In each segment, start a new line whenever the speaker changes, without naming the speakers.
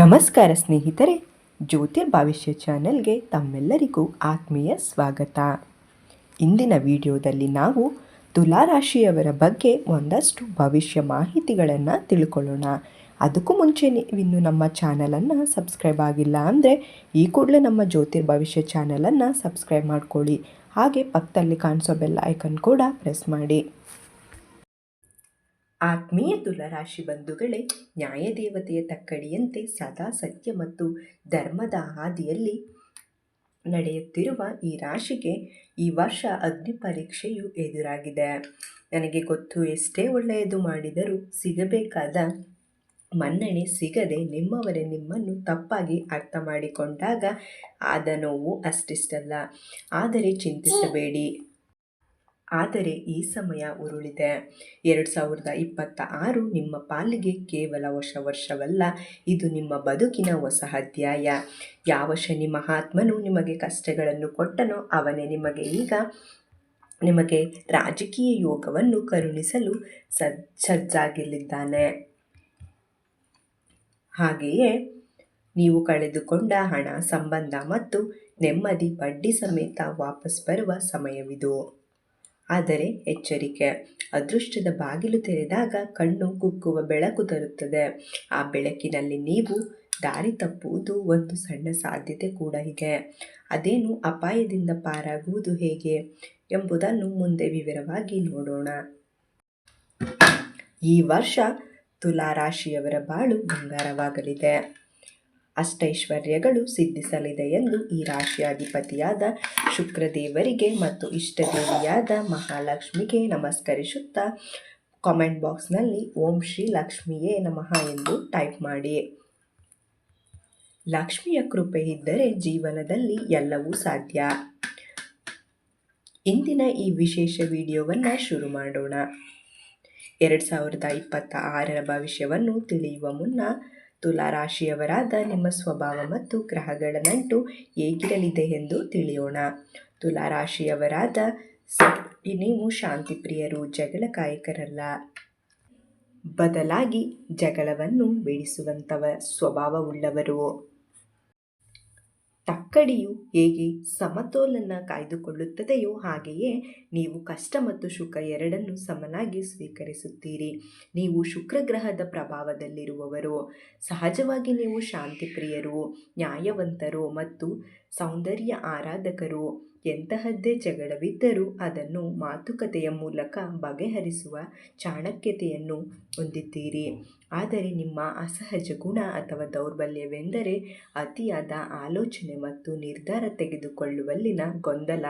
ನಮಸ್ಕಾರ ಸ್ನೇಹಿತರೆ, ಜ್ಯೋತಿರ್ ಭವಿಷ್ಯ ಚಾನೆಲ್ಗೆ ತಮ್ಮೆಲ್ಲರಿಗೂ ಆತ್ಮೀಯ ಸ್ವಾಗತ. ಇಂದಿನ ವಿಡಿಯೋದಲ್ಲಿ ನಾವು ತುಲಾರಾಶಿಯವರ ಬಗ್ಗೆ ಒಂದಷ್ಟು ಭವಿಷ್ಯ ಮಾಹಿತಿಗಳನ್ನು ತಿಳ್ಕೊಳ್ಳೋಣ. ಅದಕ್ಕೂ ಮುಂಚೆ ನೀವಿನ್ನು ನಮ್ಮ ಚಾನಲನ್ನು ಸಬ್ಸ್ಕ್ರೈಬ್ ಆಗಿಲ್ಲ ಅಂದರೆ ಈ ಕೂಡಲೇ ನಮ್ಮ ಜ್ಯೋತಿರ್ ಭವಿಷ್ಯ ಚಾನಲನ್ನು ಸಬ್ಸ್ಕ್ರೈಬ್ ಮಾಡ್ಕೊಳ್ಳಿ. ಹಾಗೆ ಪಕ್ಕದಲ್ಲಿ ಕಾಣಿಸೋ ಬೆಲ್ ಐಕನ್ ಕೂಡ ಪ್ರೆಸ್ ಮಾಡಿ. ಆತ್ಮೀಯ ತುಲರಾಶಿ ಬಂಧುಗಳೇ, ನ್ಯಾಯದೇವತೆಯ ತಕ್ಕಡಿಯಂತೆ ಸದಾ ಸತ್ಯ ಮತ್ತು ಧರ್ಮದ ಹಾದಿಯಲ್ಲಿ ನಡೆಯುತ್ತಿರುವ ಈ ರಾಶಿಗೆ ಈ ವರ್ಷ ಅಗ್ನಿ ಪರೀಕ್ಷೆಯು ಎದುರಾಗಿದೆ. ನನಗೆ ಗೊತ್ತು ಎಷ್ಟೇ ಒಳ್ಳೆಯದು ಮಾಡಿದರೂ ಸಿಗಬೇಕಾದ ಮನ್ನಣೆ ಸಿಗದೆ ನಿಮ್ಮವರೇ ನಿಮ್ಮನ್ನು ತಪ್ಪಾಗಿ ಅರ್ಥ ಮಾಡಿಕೊಂಡಾಗ ಆದ ನೋವು ಅಷ್ಟಿಷ್ಟಲ್ಲ. ಆದರೆ ಚಿಂತಿಸಬೇಡಿ. ಆದರೆ ಈ ಸಮಯ ಉರುಳಿದೆ. ಎರಡು ಸಾವಿರದ ಇಪ್ಪತ್ತ ಆರು ನಿಮ್ಮ ಪಾಲಿಗೆ ಕೇವಲ ಹೊಸ ವರ್ಷವಲ್ಲ, ಇದು ನಿಮ್ಮ ಬದುಕಿನ ಹೊಸ ಅಧ್ಯಾಯ. ಯಾವ ಶನಿ ಮಹಾತ್ಮನು ನಿಮಗೆ ಕಷ್ಟಗಳನ್ನು ಕೊಟ್ಟನೋ ಅವನೇ ನಿಮಗೆ ಈಗ ನಿಮಗೆ ರಾಜಕೀಯ ಯೋಗವನ್ನು ಕರುಣಿಸಲು ಸಜ್ ಸಜ್ಜಾಗಿಲ್ಲಿದ್ದಾನೆ. ಹಾಗೆಯೇ ನೀವು ಕಳೆದುಕೊಂಡ ಹಣ, ಸಂಬಂಧ ಮತ್ತು ನೆಮ್ಮದಿ ಬಡ್ಡಿ ಸಮೇತ ವಾಪಸ್ ಬರುವ ಸಮಯವಿದು. ಆದರೆ ಎಚ್ಚರಿಕೆ. ಅದೃಷ್ಟದ ಬಾಗಿಲು ತೆರೆದಾಗ ಕಣ್ಣು ಕುಕ್ಕುವ ಬೆಳಕು ತರುತ್ತದೆ. ಆ ಬೆಳಕಿನಲ್ಲಿ ನೀವು ದಾರಿ ತಪ್ಪುವುದು ಒಂದು ಸಣ್ಣ ಸಾಧ್ಯತೆ ಕೂಡ ಇದೆ ಅದೇನು ಅಪಾಯದಿಂದ ಪಾರಾಗುವುದು ಹೇಗೆ ಎಂಬುದನ್ನು ಮುಂದೆ ವಿವರವಾಗಿ ನೋಡೋಣ. ಈ ವರ್ಷ ತುಲಾರಾಶಿಯವರ ಬಾಳು ಬಂಗಾರವಾಗಲಿದೆ. ಅಷ್ಟೈಶ್ವರ್ಯಗಳು ಸಿದ್ಧಿಸಲಿದೆ ಎಂದು ಈ ರಾಶಿಯಾಧಿಪತಿಯಾದ ಶುಕ್ರದೇವರಿಗೆ ಮತ್ತು ಇಷ್ಟದೇವಿಯಾದ ಮಹಾಲಕ್ಷ್ಮಿಗೆ ನಮಸ್ಕರಿಸುತ್ತಾ ಕಾಮೆಂಟ್ ಬಾಕ್ಸ್ನಲ್ಲಿ ಓಂ ಶ್ರೀ ಲಕ್ಷ್ಮಿಯೇ ನಮಃ ಎಂದು ಟೈಪ್ ಮಾಡಿ. ಲಕ್ಷ್ಮಿಯ ಕೃಪೆ ಇದ್ದರೆ ಜೀವನದಲ್ಲಿ ಎಲ್ಲವೂ ಸಾಧ್ಯ. ಇಂದಿನ ಈ ವಿಶೇಷ ವಿಡಿಯೋವನ್ನು ಶುರು ಮಾಡೋಣ. ಎರಡು ಸಾವಿರದ ಇಪ್ಪತ್ತ ಆರರ ಭವಿಷ್ಯವನ್ನು ತಿಳಿಯುವ ಮುನ್ನ ತುಲಾರಾಶಿಯವರಾದ ನಿಮ್ಮ ಸ್ವಭಾವ ಮತ್ತು ಗ್ರಹಗಳ ನಂಟು ಹೇಗಿರಲಿದೆ ಎಂದು ತಿಳಿಯೋಣ. ತುಲಾರಾಶಿಯವರಾದ ನೀವು ಶಾಂತಿಪ್ರಿಯರು ಜಗಳ ಕಾಯಕರಲ್ಲ ಬದಲಾಗಿ ಜಗಳವನ್ನು ಬೇಡಿಸುವಂಥವ ಸ್ವಭಾವವುಳ್ಳವರು. ತಕ್ಕಡಿಯು ಹೇಗೆ ಸಮತೋಲನ ಕಾಯ್ದುಕೊಳ್ಳುತ್ತದೆಯೋ ಹಾಗೆಯೇ ನೀವು ಕಷ್ಟ ಮತ್ತು ಶುಕ ಎರಡನ್ನು ಸಮನಾಗಿ ಸ್ವೀಕರಿಸುತ್ತೀರಿ. ನೀವು ಶುಕ್ರಗ್ರಹದ ಪ್ರಭಾವದಲ್ಲಿರುವವರು. ಸಹಜವಾಗಿ ನೀವು ಶಾಂತಿಪ್ರಿಯರು, ನ್ಯಾಯವಂತರು ಮತ್ತು ಸೌಂದರ್ಯ ಆರಾಧಕರು ಎಂತಹದ್ದೇ ಜಗಳವಿದ್ದರೂ ಅದನ್ನು ಮಾತುಕತೆಯ ಮೂಲಕ ಬಗೆಹರಿಸುವ ಚಾಣಕ್ಯತೆಯನ್ನು ಹೊಂದಿದ್ದೀರಿ. ಆದರೆ ನಿಮ್ಮ ಅಸಹಜ ಗುಣ ಅಥವಾ ದೌರ್ಬಲ್ಯವೆಂದರೆ ಅತಿಯಾದ ಆಲೋಚನೆ ಮತ್ತು ನಿರ್ಧಾರ ತೆಗೆದುಕೊಳ್ಳುವಲ್ಲಿನ ಗೊಂದಲ.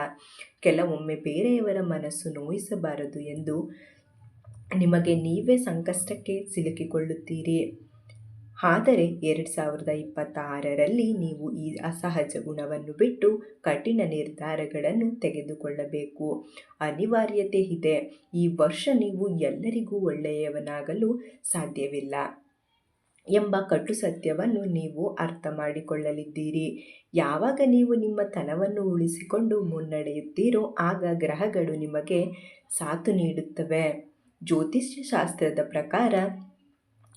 ಕೆಲವೊಮ್ಮೆ ಬೇರೆಯವರ ಮನಸ್ಸು ನೋಯಿಸಬಾರದು ಎಂದು ನಿಮಗೆ ನೀವೇ ಸಂಕಷ್ಟಕ್ಕೆ ಸಿಲುಕಿಕೊಳ್ಳುತ್ತೀರಿ. ಆದರೆ ಎರಡು ಸಾವಿರದ ಇಪ್ಪತ್ತಾರರಲ್ಲಿ ನೀವು ಈ ಅಸಹಜ ಗುಣವನ್ನು ಬಿಟ್ಟು ಕಠಿಣ ನಿರ್ಧಾರಗಳನ್ನು ತೆಗೆದುಕೊಳ್ಳಬೇಕು. ಅನಿವಾರ್ಯತೆ ಇದೆ. ಈ ವರ್ಷ ನೀವು ಎಲ್ಲರಿಗೂ ಒಳ್ಳೆಯವನಾಗಲು ಸಾಧ್ಯವಿಲ್ಲ ಎಂಬ ಕಟು ಸತ್ಯವನ್ನು ನೀವು ಅರ್ಥ ಮಾಡಿಕೊಳ್ಳಲಿದ್ದೀರಿ. ಯಾವಾಗ ನೀವು ನಿಮ್ಮ ತನವನ್ನು ಉಳಿಸಿಕೊಂಡು ಮುನ್ನಡೆಯುತ್ತೀರೋ ಆಗ ಗ್ರಹಗಳು ನಿಮಗೆ ಸಾಥು ನೀಡುತ್ತವೆ. ಜ್ಯೋತಿಷ್ಯ ಶಾಸ್ತ್ರದ ಪ್ರಕಾರ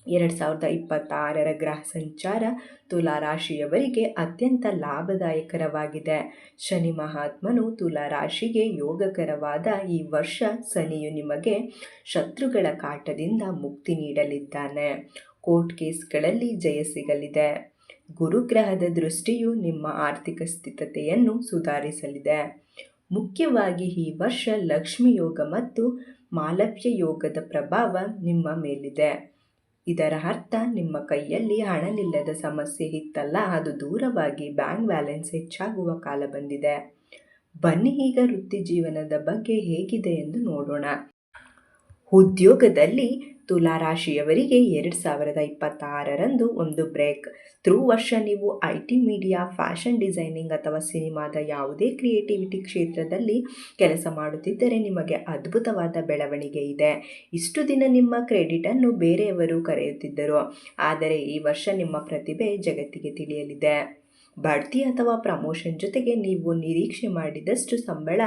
ಎರಡು ಸಾವಿರದ ಇಪ್ಪತ್ತಾರರ ಗ್ರಹ ಸಂಚಾರ ತುಲಾರಾಶಿಯವರಿಗೆ ಅತ್ಯಂತ ಲಾಭದಾಯಕರವಾಗಿದೆ. ಶನಿ ಮಹಾತ್ಮನು ತುಲಾರಾಶಿಗೆ ಯೋಗಕರವಾದ ಈ ವರ್ಷ ಶನಿಯು ನಿಮಗೆ ಶತ್ರುಗಳ ಕಾಟದಿಂದ ಮುಕ್ತಿ ನೀಡಲಿದ್ದಾನೆ. ಕೋರ್ಟ್ ಕೇಸ್ಗಳಲ್ಲಿ ಜಯ ಸಿಗಲಿದೆ. ಗುರುಗ್ರಹದ ದೃಷ್ಟಿಯು ನಿಮ್ಮ ಆರ್ಥಿಕ ಸ್ಥಿತತೆಯನ್ನು ಸುಧಾರಿಸಲಿದೆ. ಮುಖ್ಯವಾಗಿ ಈ ವರ್ಷ ಲಕ್ಷ್ಮಿ ಯೋಗ ಮತ್ತು ಮಾಲವ್ಯ ಯೋಗದ ಪ್ರಭಾವ ನಿಮ್ಮ ಮೇಲಿದೆ. ಇದರ ಅರ್ಥ ನಿಮ್ಮ ಕೈಯಲ್ಲಿ ಹಣವಿಲ್ಲದ ಸಮಸ್ಯೆ ಇತ್ತಲ್ಲ, ಅದು ದೂರವಾಗಿ ಬ್ಯಾಂಕ್ ಬ್ಯಾಲೆನ್ಸ್ ಹೆಚ್ಚಾಗುವ ಕಾಲ ಬಂದಿದೆ. ಬನ್ನಿ ಈಗ ವೃತ್ತಿ ಜೀವನದ ಬಗ್ಗೆ ಹೇಗಿದೆ ಎಂದು ನೋಡೋಣ. ಉದ್ಯೋಗದಲ್ಲಿ ತುಲಾರಾಶಿಯವರಿಗೆ ಎರಡು ಸಾವಿರದ ಇಪ್ಪತ್ತಾರರಂದು ಒಂದು ಬ್ರೇಕ್. ಥ್ರೂ ವರ್ಷ ನೀವು I T media, fashion designing ಅಥವಾ ಸಿನಿಮಾದ ಯಾವುದೇ ಕ್ರಿಯೇಟಿವಿಟಿ ಕ್ಷೇತ್ರದಲ್ಲಿ ಕೆಲಸ ಮಾಡುತ್ತಿದ್ದರೆ ನಿಮಗೆ ಅದ್ಭುತವಾದ ಬೆಳವಣಿಗೆ ಇದೆ. ಇಷ್ಟು ದಿನ ನಿಮ್ಮ ಕ್ರೆಡಿಟನ್ನು ಬೇರೆಯವರು ಕರೆಯುತ್ತಿದ್ದರು. ಆದರೆ ಈ ವರ್ಷ ನಿಮ್ಮ ಪ್ರತಿಭೆ ಜಗತ್ತಿಗೆ ತಿಳಿಯಲಿದೆ. ಬಡ್ತಿ ಅಥವಾ ಪ್ರಮೋಷನ್ ಜೊತೆಗೆ ನೀವು ನಿರೀಕ್ಷೆ ಮಾಡಿದಷ್ಟು ಸಂಬಳ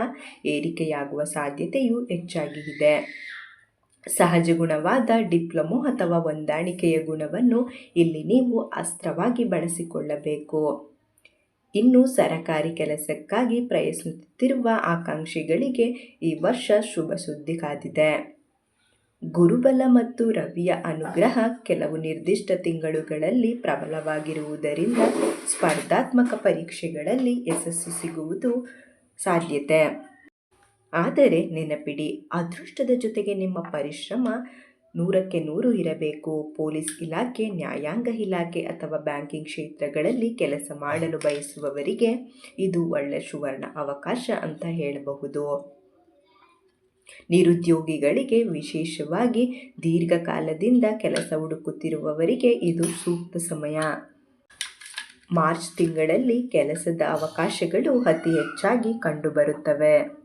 ಏರಿಕೆಯಾಗುವ ಸಾಧ್ಯತೆಯು ಹೆಚ್ಚಾಗಿ ಇದೆ. ಸಹಜ ಗುಣವಾದ ಡಿಪ್ಲೊಮೊ ಅಥವಾ ಹೊಂದಾಣಿಕೆಯ ಗುಣವನ್ನು ಇಲ್ಲಿ ನೀವು ಅಸ್ತ್ರವಾಗಿ ಬಳಸಿಕೊಳ್ಳಬೇಕು. ಇನ್ನು ಸರಕಾರಿ ಕೆಲಸಕ್ಕಾಗಿ ಪ್ರಯತ್ನಿಸುತ್ತಿರುವ ಆಕಾಂಕ್ಷಿಗಳಿಗೆ ಈ ವರ್ಷ ಶುಭ ಸುದ್ದಿ ಕಾದಿದೆ. ಗುರುಬಲ ಮತ್ತು ರವಿಯ ಅನುಗ್ರಹ ಕೆಲವು ನಿರ್ದಿಷ್ಟ ತಿಂಗಳುಗಳಲ್ಲಿ ಪ್ರಬಲವಾಗಿರುವುದರಿಂದ ಸ್ಪರ್ಧಾತ್ಮಕ ಪರೀಕ್ಷೆಗಳಲ್ಲಿ ಯಶಸ್ಸು ಸಿಗುವುದು ಸಾಧ್ಯತೆ. ಆದರೆ ನೆನಪಿಡಿ, ಅದೃಷ್ಟದ ಜೊತೆಗೆ ನಿಮ್ಮ ಪರಿಶ್ರಮ ನೂರಕ್ಕೆ ನೂರು ಇರಬೇಕು. ಪೊಲೀಸ್ ಇಲಾಖೆ, ನ್ಯಾಯಾಂಗ ಇಲಾಖೆ ಅಥವಾ ಬ್ಯಾಂಕಿಂಗ್ ಕ್ಷೇತ್ರಗಳಲ್ಲಿ ಕೆಲಸ ಮಾಡಲು ಬಯಸುವವರಿಗೆ ಇದು ಒಳ್ಳೆಯ ಸುವರ್ಣ ಅವಕಾಶ ಅಂತ ಹೇಳಬಹುದು. ನಿರುದ್ಯೋಗಿಗಳಿಗೆ ವಿಶೇಷವಾಗಿ ದೀರ್ಘಕಾಲದಿಂದ ಕೆಲಸ ಹುಡುಕುತ್ತಿರುವವರಿಗೆ ಇದು ಸೂಕ್ತ ಸಮಯ. ಮಾರ್ಚ್ ತಿಂಗಳಲ್ಲಿ ಕೆಲಸದ ಅವಕಾಶಗಳು ಅತಿ ಹೆಚ್ಚಾಗಿ ಕಂಡುಬರುತ್ತವೆ.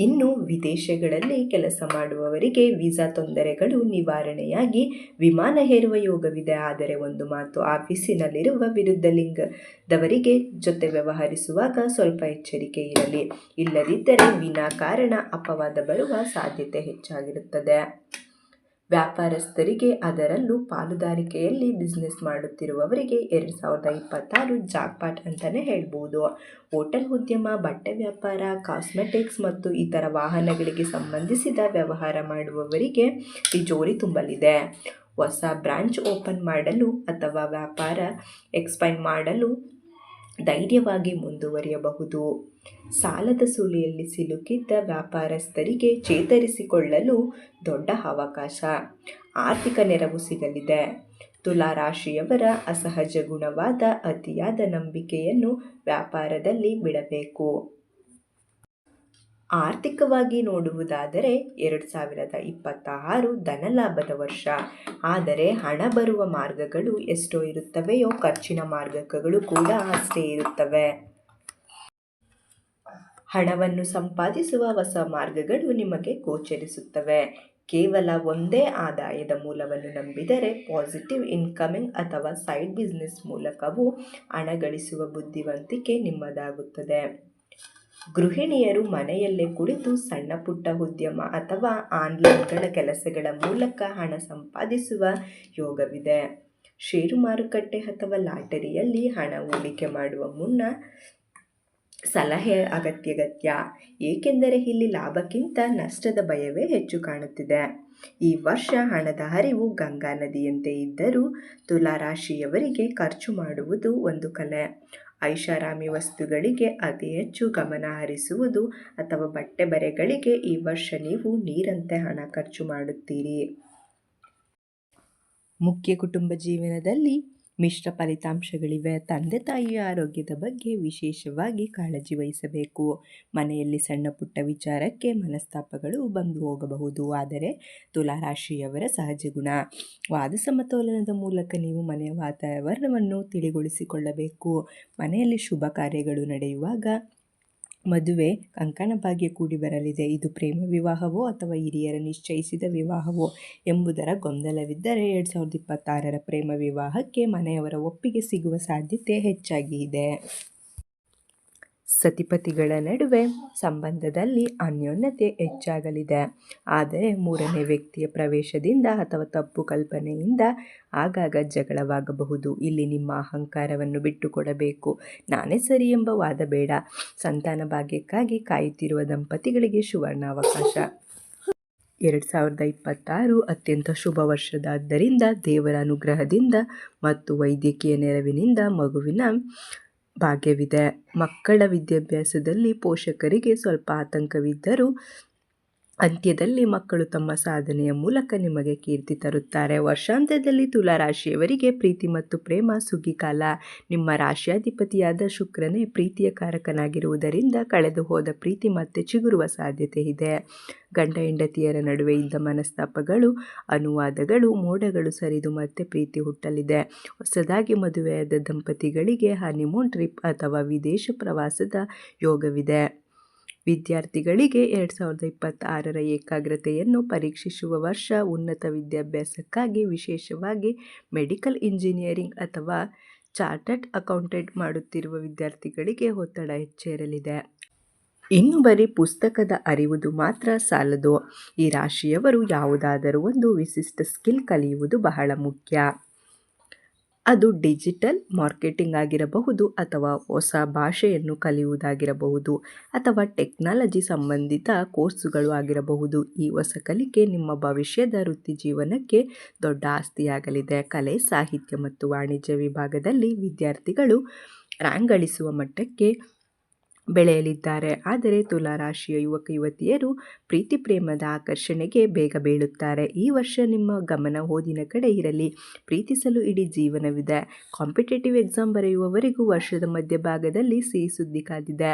ಇನ್ನು ವಿದೇಶಗಳಲ್ಲಿ ಕೆಲಸ ಮಾಡುವವರಿಗೆ ವೀಸಾ ತೊಂದರೆಗಳು ನಿವಾರಣೆಯಾಗಿ ವಿಮಾನ ಹೇರುವ ಯೋಗವಿದೆ. ಆದರೆ ಒಂದು ಮಾತು ಆಫೀಸಿನಲ್ಲಿರುವ ವಿರುದ್ಧ ಲಿಂಗದವರಿಗೆ ಜೊತೆ ವ್ಯವಹರಿಸುವಾಗ ಸ್ವಲ್ಪ ಎಚ್ಚರಿಕೆ ಇರಲಿ. ಇಲ್ಲದಿದ್ದರೆ ವಿನಾಕಾರಣ ಅಪವಾದ ಬರುವ ಸಾಧ್ಯತೆ ಹೆಚ್ಚಾಗಿರುತ್ತದೆ. ವ್ಯಾಪಾರಸ್ಥರಿಗೆ ಅದರಲ್ಲೂ ಪಾಲುದಾರಿಕೆಯಲ್ಲಿ ಬಿಸ್ನೆಸ್ ಮಾಡುತ್ತಿರುವವರಿಗೆ ಎರಡು ಸಾವಿರದ ಇಪ್ಪತ್ತಾರು ಜಾಕ್ಪಾಟ್ ಅಂತಲೇ ಹೇಳ್ಬೋದು. ಹೋಟೆಲ್ ಉದ್ಯಮ, ಬಟ್ಟೆ ವ್ಯಾಪಾರ ಕಾಸ್ಮೆಟಿಕ್ಸ್ ಮತ್ತು ಇತರ ವಾಹನಗಳಿಗೆ ಸಂಬಂಧಿಸಿದ ವ್ಯವಹಾರ ಮಾಡುವವರಿಗೆ ತಿಜೋರಿ ತುಂಬಲಿದೆ. ಹೊಸ ಬ್ರಾಂಚ್ ಓಪನ್ ಮಾಡಲು ಅಥವಾ ವ್ಯಾಪಾರ ಎಕ್ಸ್ಪೈನ್ ಮಾಡಲು ಧೈರ್ಯವಾಗಿ ಮುಂದುವರಿಯಬಹುದು. ಸಾಲದ ಸುಳಿಯಲ್ಲಿ ಸಿಲುಕಿದ್ದ ವ್ಯಾಪಾರಸ್ಥರಿಗೆ ಚೇತರಿಸಿಕೊಳ್ಳಲು ದೊಡ್ಡ ಅವಕಾಶ. ಆರ್ಥಿಕ ನೆರವು ಸಿಗಲಿದೆ. ತುಲಾರಾಶಿಯವರ ಅಸಹಜ ಗುಣವಾದ ಅತಿಯಾದ ನಂಬಿಕೆಯನ್ನು ವ್ಯಾಪಾರದಲ್ಲಿ ಬಿಡಬೇಕು. ಆರ್ಥಿಕವಾಗಿ ನೋಡುವುದಾದರೆ ಎರಡು ಸಾವಿರದ ಇಪ್ಪತ್ತ ಆರು ಧನಲಾಭದ ವರ್ಷ. ಆದರೆ ಹಣ ಬರುವ ಮಾರ್ಗಗಳು ಎಷ್ಟೋ ಇರುತ್ತವೆಯೋ, ಖರ್ಚಿನ ಮಾರ್ಗಗಳು ಕೂಡ ಅಷ್ಟೇ ಇರುತ್ತವೆ. ಹಣವನ್ನು ಸಂಪಾದಿಸುವ ಹೊಸ ಮಾರ್ಗಗಳು ನಿಮಗೆ ಗೋಚರಿಸುತ್ತವೆ. ಕೇವಲ ಒಂದೇ ಆದಾಯದ ಮೂಲವನ್ನು ನಂಬಿದರೆ ಪಾಸಿಟಿವ್ ಇನ್ಕಮಿಂಗ್ ಅಥವಾ ಸೈಡ್ ಬಿಸ್ನೆಸ್ ಮೂಲಕವೂ ಹಣ ಗಳಿಸುವ ಬುದ್ಧಿವಂತಿಕೆ ನಿಮ್ಮದಾಗುತ್ತದೆ. ಗೃಹಿಣಿಯರು ಮನೆಯಲ್ಲೇ ಕುಳಿತು ಸಣ್ಣ ಪುಟ್ಟ ಉದ್ಯಮ ಅಥವಾ ಆನ್ಲೈನ್ಗಳ ಕೆಲಸಗಳ ಮೂಲಕ ಹಣ ಸಂಪಾದಿಸುವ ಯೋಗವಿದೆ. ಷೇರು ಮಾರುಕಟ್ಟೆ ಅಥವಾ ಲಾಟರಿಯಲ್ಲಿ ಹಣ ಹೂಡಿಕೆ ಮಾಡುವ ಮುನ್ನ ಸಲಹೆ ಅಗತ್ಯಗತ್ಯ ಏಕೆಂದರೆ ಇಲ್ಲಿ ಲಾಭಕ್ಕಿಂತ ನಷ್ಟದ ಭಯವೇ ಹೆಚ್ಚು ಕಾಣುತ್ತಿದೆ. ಈ ವರ್ಷ ಹಣದ ಹರಿವು ಗಂಗಾ ನದಿಯಂತೆ ಇದ್ದರೂ ತುಲಾರಾಶಿಯವರಿಗೆ ಖರ್ಚು ಮಾಡುವುದು ಒಂದು ಕಲೆ. ಐಷಾರಾಮಿ ವಸ್ತುಗಳಿಗೆ ಅತಿ ಹೆಚ್ಚು ಗಮನ ಹರಿಸುವುದು ಅಥವಾ ಬಟ್ಟೆ ಬರೆಗಳಿಗೆ ಈ ವರ್ಷ ನೀವು ನೀರಂತೆ ಹಣ ಖರ್ಚು ಮಾಡುತ್ತೀರಿ. ಮುಖ್ಯ ಕುಟುಂಬ ಜೀವನದಲ್ಲಿ ಮಿಶ್ರ ಫಲಿತಾಂಶಗಳಿವೆ. ತಂದೆ ತಾಯಿಯ ಆರೋಗ್ಯದ ಬಗ್ಗೆ ವಿಶೇಷವಾಗಿ ಕಾಳಜಿ ವಹಿಸಬೇಕು. ಮನೆಯಲ್ಲಿ ಸಣ್ಣ ಪುಟ್ಟ ವಿಚಾರಕ್ಕೆ ಮನಸ್ತಾಪಗಳು ಬಂದು ಹೋಗಬಹುದು. ಆದರೆ ತುಲಾರಾಶಿಯವರ ಸಹಜ ಗುಣ. ವಾದ ಸಮತೋಲನದ ಮೂಲಕ ನೀವು ಮನೆಯ ವಾತಾವರಣವನ್ನು ತಿಳಿಗೊಳಿಸಿಕೊಳ್ಳಬೇಕು. ಮನೆಯಲ್ಲಿ ಶುಭ ಕಾರ್ಯಗಳು ನಡೆಯುವಾಗ ಮದುವೆ ಕಂಕಣ ಭಾಗ್ಯ ಕೂಡಿ ಬರಲಿದೆ. ಇದು ಪ್ರೇಮ ವಿವಾಹವೋ ಅಥವಾ ಹಿರಿಯರ ನಿಶ್ಚಯಿಸಿದ ವಿವಾಹವೋ ಎಂಬುದರ ಗೊಂದಲವಿದ್ದರೆ ಎರಡು ಸಾವಿರದ ಇಪ್ಪತ್ತಾರರ ಪ್ರೇಮ ವಿವಾಹಕ್ಕೆ ಮನೆಯವರ ಒಪ್ಪಿಗೆ ಸಿಗುವ ಸಾಧ್ಯತೆ ಹೆಚ್ಚಾಗಿ ಇದೆ. ಸತಿಪತಿಗಳ ನಡುವೆ ಸಂಬಂಧದಲ್ಲಿ ಅನ್ಯೋನ್ಯತೆ ಹೆಚ್ಚಾಗಲಿದೆ. ಆದರೆ ಮೂರನೇ ವ್ಯಕ್ತಿಯ ಪ್ರವೇಶದಿಂದ ಅಥವಾ ತಪ್ಪು ಕಲ್ಪನೆಯಿಂದ ಆಗಾಗ ಜಗಳವಾಗಬಹುದು. ಇಲ್ಲಿ ನಿಮ್ಮ ಅಹಂಕಾರವನ್ನು ಬಿಟ್ಟುಕೊಡಬೇಕು. ನಾನೇ ಸರಿ ಎಂಬ ವಾದ ಬೇಡ. ಸಂತಾನ ಭಾಗ್ಯಕ್ಕಾಗಿ ಕಾಯುತ್ತಿರುವ ದಂಪತಿಗಳಿಗೆ ಸುವರ್ಣಾವಕಾಶ. ಎರಡು ಸಾವಿರದ ಇಪ್ಪತ್ತಾರು ಅತ್ಯಂತ ಶುಭ ವರ್ಷದಾದ್ದರಿಂದ ದೇವರ ಅನುಗ್ರಹದಿಂದ ಮತ್ತು ವೈದ್ಯಕೀಯ ನೆರವಿನಿಂದ ಮಗುವಿನ ಭಾಗ್ಯವಿದೆ. ಮಕ್ಕಳ ವಿದ್ಯಾಭ್ಯಾಸದಲ್ಲಿ ಪೋಷಕರಿಗೆ ಸ್ವಲ್ಪ ಆತಂಕವಿದ್ದರೂ ಅಂತ್ಯದಲ್ಲಿ ಮಕ್ಕಳು ತಮ್ಮ ಸಾಧನೆಯ ಮೂಲಕ ನಿಮಗೆ ಕೀರ್ತಿ ತರುತ್ತಾರೆ. ವರ್ಷಾಂತ್ಯದಲ್ಲಿ ತುಲಾರಾಶಿಯವರಿಗೆ ಪ್ರೀತಿ ಮತ್ತು ಪ್ರೇಮ ಸುಗ್ಗಿಕಾಲ ನಿಮ್ಮ ರಾಶಿಯಾಧಿಪತಿಯಾದ ಶುಕ್ರನೇ ಪ್ರೀತಿಯ ಕಾರಕನಾಗಿರುವುದರಿಂದ ಕಳೆದು ಹೋದ ಪ್ರೀತಿ ಮತ್ತೆ ಚಿಗುರುವ ಸಾಧ್ಯತೆ ಇದೆ. ಗಂಡ ಹೆಂಡತಿಯರ ನಡುವೆ ಇದ್ದ ಮನಸ್ತಾಪಗಳು, ಅನುವಾದಗಳು, ಮೋಡಗಳು ಸರಿದು ಮತ್ತೆ ಪ್ರೀತಿ ಹುಟ್ಟಲಿದೆ. ಹೊಸದಾಗಿ ಮದುವೆಯಾದ ದಂಪತಿಗಳಿಗೆ ಹನಿಮೂನ್ ಟ್ರಿಪ್ ಅಥವಾ ವಿದೇಶ ಪ್ರವಾಸದ ಯೋಗವಿದೆ. ವಿದ್ಯಾರ್ಥಿಗಳಿಗೆ ಎರಡು ಸಾವಿರದ ಇಪ್ಪತ್ತಾರರ ಏಕಾಗ್ರತೆಯನ್ನು ಪರೀಕ್ಷಿಸುವ ವರ್ಷ ಉನ್ನತ ವಿದ್ಯಾಭ್ಯಾಸಕ್ಕಾಗಿ ವಿಶೇಷವಾಗಿ ಮೆಡಿಕಲ್ ಇಂಜಿನಿಯರಿಂಗ್ ಅಥವಾ ಚಾರ್ಟರ್ಡ್ ಅಕೌಂಟೆಂಟ್ ಮಾಡುತ್ತಿರುವ ವಿದ್ಯಾರ್ಥಿಗಳಿಗೆ ಒತ್ತಡ ಹೆಚ್ಚೇರಲಿದೆ. ಇನ್ನು ಬರೀ ಪುಸ್ತಕದ ಅರಿವುದು ಮಾತ್ರ ಸಾಲದು. ಈ ರಾಶಿಯವರು ಯಾವುದಾದರೂ ಒಂದು ವಿಶಿಷ್ಟ ಸ್ಕಿಲ್ ಕಲಿಯುವುದು ಬಹಳ ಮುಖ್ಯ. ಅದು ಡಿಜಿಟಲ್ ಮಾರ್ಕೆಟಿಂಗ್ ಆಗಿರಬಹುದು ಅಥವಾ ಹೊಸ ಭಾಷೆಯನ್ನು ಕಲಿಯುವುದಾಗಿರಬಹುದು ಅಥವಾ ಟೆಕ್ನಾಲಜಿ ಸಂಬಂಧಿತ ಕೋರ್ಸುಗಳು ಆಗಿರಬಹುದು. ಈ ಹೊಸ ಕಲಿಕೆ ನಿಮ್ಮ ಭವಿಷ್ಯದ ವೃತ್ತಿ ಜೀವನಕ್ಕೆ ದೊಡ್ಡ ಆಸ್ತಿಯಾಗಲಿದೆ. ಕಲೆ, ಸಾಹಿತ್ಯ ಮತ್ತು ವಾಣಿಜ್ಯ ವಿಭಾಗದಲ್ಲಿ ವಿದ್ಯಾರ್ಥಿಗಳು ರ್ಯಾಂಕ್ ಗಳಿಸುವ ಮಟ್ಟಕ್ಕೆ ಬೆಳೆಯಲಿದ್ದಾರೆ. ಆದರೆ ತುಲಾ ರಾಶಿಯ ಯುವಕ ಯುವತಿಯರು ಪ್ರೀತಿ ಪ್ರೇಮದ ಆಕರ್ಷಣೆಗೆ ಬೇಗ ಬೀಳುತ್ತಾರೆ. ಈ ವರ್ಷ ನಿಮ್ಮ ಗಮನ ಓದಿನ ಕಡೆ ಇರಲಿ. ಪ್ರೀತಿಸಲು ಇಡೀ ಜೀವನವಿದೆ. ಕಾಂಪಿಟೇಟಿವ್ ಎಕ್ಸಾಮ್ ಬರೆಯುವವರೆಗೂ ವರ್ಷದ ಮಧ್ಯಭಾಗದಲ್ಲಿ ಸಿಹಿ ಸುದ್ದಿ ಕಾದಿದೆ.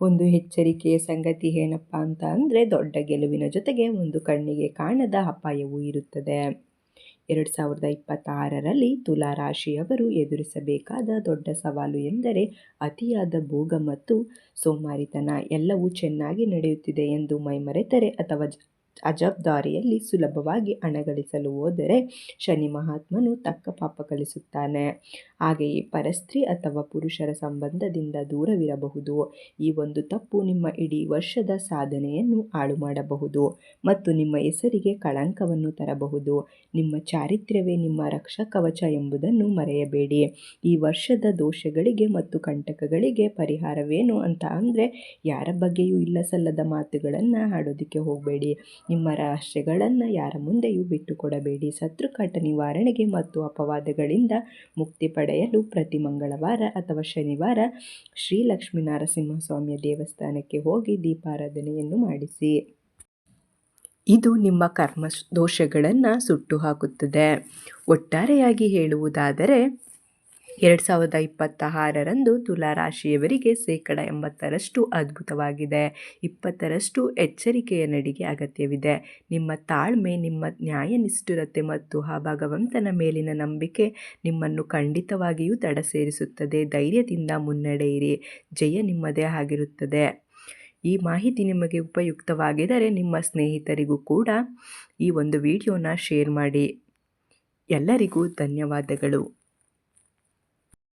ಒಂದು ಎಚ್ಚರಿಕೆಯ ಸಂಗತಿ ಏನಪ್ಪ ಅಂತ ಅಂದರೆ ದೊಡ್ಡ ಗೆಲುವಿನ ಜೊತೆಗೆ ಒಂದು ಕಣ್ಣಿಗೆ ಕಾಣದ ಅಪಾಯವೂ ಇರುತ್ತದೆ. ಎರಡು ಸಾವಿರದ ಇಪ್ಪತ್ತಾರರಲ್ಲಿ ತುಲಾ ರಾಶಿಯವರು ಎದುರಿಸಬೇಕಾದ ದೊಡ್ಡ ಸವಾಲು ಎಂದರೆ ಅತಿಯಾದ ಭೋಗ ಮತ್ತು ಸೋಮಾರಿತನ ಎಲ್ಲವೂ ಚೆನ್ನಾಗಿ ನಡೆಯುತ್ತಿದೆ ಎಂದು ಮೈಮರೆತರೆ ಅಥವಾ ಅಜಬ್ದಾರಿಯಲ್ಲಿ ಸುಲಭವಾಗಿ ಹಣಗಳಿಸಲು ಹೋದರೆ ಶನಿ ಮಹಾತ್ಮನು ತಕ್ಕ ಪಾಪ ಕಲಿಸುತ್ತಾನೆ. ಹಾಗೆಯೇ ಪರಸ್ತ್ರೀ ಅಥವಾ ಪುರುಷರ ಸಂಬಂಧದಿಂದ ದೂರವಿರಬಹುದು. ಈ ಒಂದು ತಪ್ಪು ನಿಮ್ಮ ಇಡೀ ವರ್ಷದ ಸಾಧನೆಯನ್ನು ಹಾಳು ಮಾಡಬಹುದು ಮತ್ತು ನಿಮ್ಮ ಹೆಸರಿಗೆ ಕಳಂಕವನ್ನು ತರಬಹುದು. ನಿಮ್ಮ ಚಾರಿತ್ರ್ಯವೇ ನಿಮ್ಮ ರಕ್ಷಕವಚ ಎಂಬುದನ್ನು ಮರೆಯಬೇಡಿ. ಈ ವರ್ಷದ ದೋಷಗಳಿಗೆ ಮತ್ತು ಕಂಟಕಗಳಿಗೆ ಪರಿಹಾರವೇನು ಅಂತ ಅಂದರೆ ಯಾರ ಬಗ್ಗೆಯೂ ಇಲ್ಲ ಸಲ್ಲದ ಮಾತುಗಳನ್ನು ಆಡೋದಕ್ಕೆ ಹೋಗಬೇಡಿ. ನಿಮ್ಮ ರಹಸ್ಯಗಳನ್ನು ಯಾರ ಮುಂದೆಯೂ ಬಿಟ್ಟುಕೊಡಬೇಡಿ. ಶತ್ರುಕಾಟ ನಿವಾರಣೆಗೆ ಮತ್ತು ಅಪವಾದಗಳಿಂದ ಮುಕ್ತಿ ಪಡೆಯಲು ಪ್ರತಿ ಮಂಗಳವಾರ ಅಥವಾ ಶನಿವಾರ ಶ್ರೀ ಲಕ್ಷ್ಮೀ ನರಸಿಂಹಸ್ವಾಮಿಯ ದೇವಸ್ಥಾನಕ್ಕೆ ಹೋಗಿ ದೀಪಾರಾಧನೆಯನ್ನು ಮಾಡಿಸಿ. ಇದು ನಿಮ್ಮ ಕರ್ಮ ದೋಷಗಳನ್ನು ಸುಟ್ಟು ಹಾಕುತ್ತದೆ. ಒಟ್ಟಾರೆಯಾಗಿ ಹೇಳುವುದಾದರೆ ಎರಡು ಸಾವಿರದ ಇಪ್ಪತ್ತ ಆರರಂದು ತುಲಾ ರಾಶಿಯವರಿಗೆ ಶೇಕಡ ಎಂಬತ್ತರಷ್ಟು ಅದ್ಭುತವಾಗಿದೆ. ಇಪ್ಪತ್ತರಷ್ಟು ಎಚ್ಚರಿಕೆಯ ನಡಿಗೆ ಅಗತ್ಯವಿದೆ. ನಿಮ್ಮ ತಾಳ್ಮೆ, ನಿಮ್ಮ ನ್ಯಾಯನಿಷ್ಠುರತೆ ಮತ್ತು ಆ ಭಗವಂತನ ಮೇಲಿನ ನಂಬಿಕೆ ನಿಮ್ಮನ್ನು ಖಂಡಿತವಾಗಿಯೂ ದಡ ಸೇರಿಸುತ್ತದೆ. ಧೈರ್ಯದಿಂದ ಮುನ್ನಡೆಯಿರಿ. ಜಯ ನಿಮ್ಮದೇ ಆಗಿರುತ್ತದೆ. ಈ ಮಾಹಿತಿ ನಿಮಗೆ ಉಪಯುಕ್ತವಾಗಿದ್ದರೆ ನಿಮ್ಮ ಸ್ನೇಹಿತರಿಗೂ ಕೂಡ ಈ ಒಂದು ವಿಡಿಯೋನ ಶೇರ್ ಮಾಡಿ. ಎಲ್ಲರಿಗೂ ಧನ್ಯವಾದಗಳು.